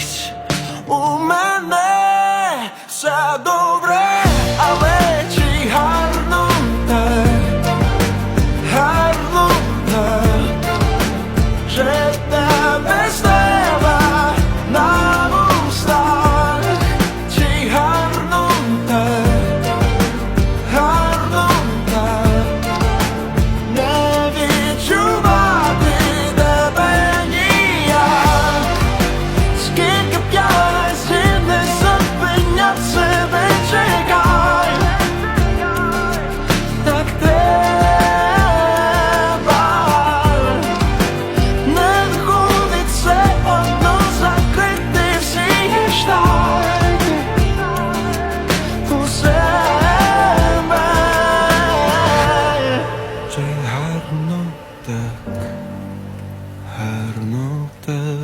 колись у мене все добре, але чи гарно так, гарно так, життя без гарно так, гарно так.